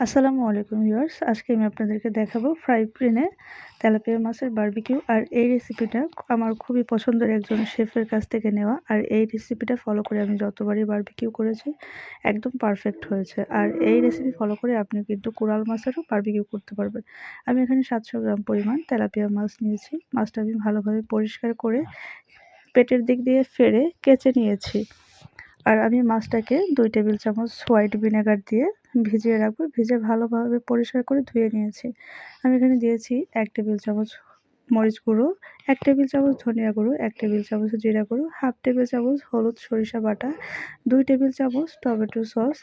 আসসালামু আলাইকুম ভিউয়ার্স। আজকে আমি আপনাদেরকে দেখাবো ফ্রাই প্যানে তেলাপিয়া মাছের বারবিকিউ। আর এই রেসিপিটা আমার খুবই পছন্দের একজন শেফের কাছ থেকে নেওয়া। আর এই রেসিপিটা ফলো করে আমি যতবারই বারবিকিউ করেছি, একদম পারফেক্ট হয়েছে। আর এই রেসিপি ফলো করে আপনি কিন্তু কোরাল মাছেরও বারবিকিউ করতে পারবেন। আমি এখানে সাতশো গ্রাম পরিমাণ তেলাপিয়া মাছ নিয়েছি। মাছটা আমি ভালোভাবে পরিষ্কার করে পেটের দিক দিয়ে ফেরে কেচে নিয়েছি। আর আমি মাছটাকে দুই টেবিল চামচ হোয়াইট ভিনেগার দিয়ে ভিজিয়ে রাখব। ভিজে ভালোভাবে পরিষ্কার করে ধুয়ে নিয়েছি। আমি এখানে দিয়েছি এক টেবিল চামচ মরিচ গুঁড়ো, এক টেবিল চামচ ধনিয়া গুঁড়ো, এক টেবিল চামচ জিরা গুঁড়ো, হাফ টেবিল চামচ হলুদ সরিষা বাটা, দুই টেবিল চামচ টমেটো সস,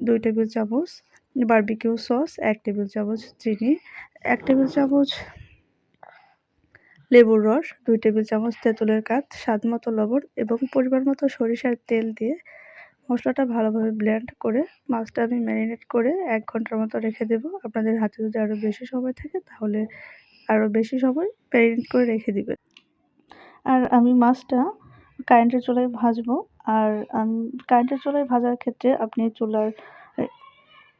দুই টেবিল চামচ বারবিকিউ সস, এক টেবিল চামচ চিনি, এক টেবিল চামচ লেবুর রস, দুই টেবিল চামচ তেঁতুলের কাঠ স্বাদ মতো লবণ এবং পরিমাণ মতো সরিষার তেল দিয়ে মশলাটা ভালোভাবে ব্লেন্ড করে মাছটা আমি ম্যারিনেট করে এক ঘণ্টার মতো রেখে দেবো। আপনাদের হাতে যদি আরও বেশি সময় থাকে তাহলে আরও বেশি সময় ম্যারিনেট করে রেখে দিবেন। আর আমি মাছটা কারেন্টের চুলায় ভাজবো। আর কারেন্টের চুলায় ভাজার ক্ষেত্রে আপনি চুলার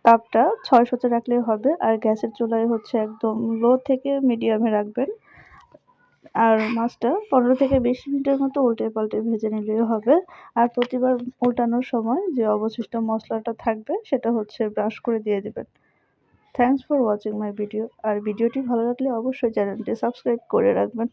তাপটা ছয় ছয়শোতে রাখলেই হবে। আর গ্যাসের চুলায় হচ্ছে একদম লো থেকে মিডিয়ামে রাখবেন। আর মাছটা পনেরো থেকে বিশ মিনিটের মতো উল্টে পাল্টে ভেজে নিলেই হবে। আর প্রতিবার উল্টানোর সময় যে অবশিষ্ট মশলাটা থাকবে, সেটা হচ্ছে ব্রাশ করে দিয়ে দেবেন। Thanks for watching my video আর ভিডিওটি ভালো লাগলে অবশ্যই চ্যানেলটি সাবস্ক্রাইব করে রাখবেন।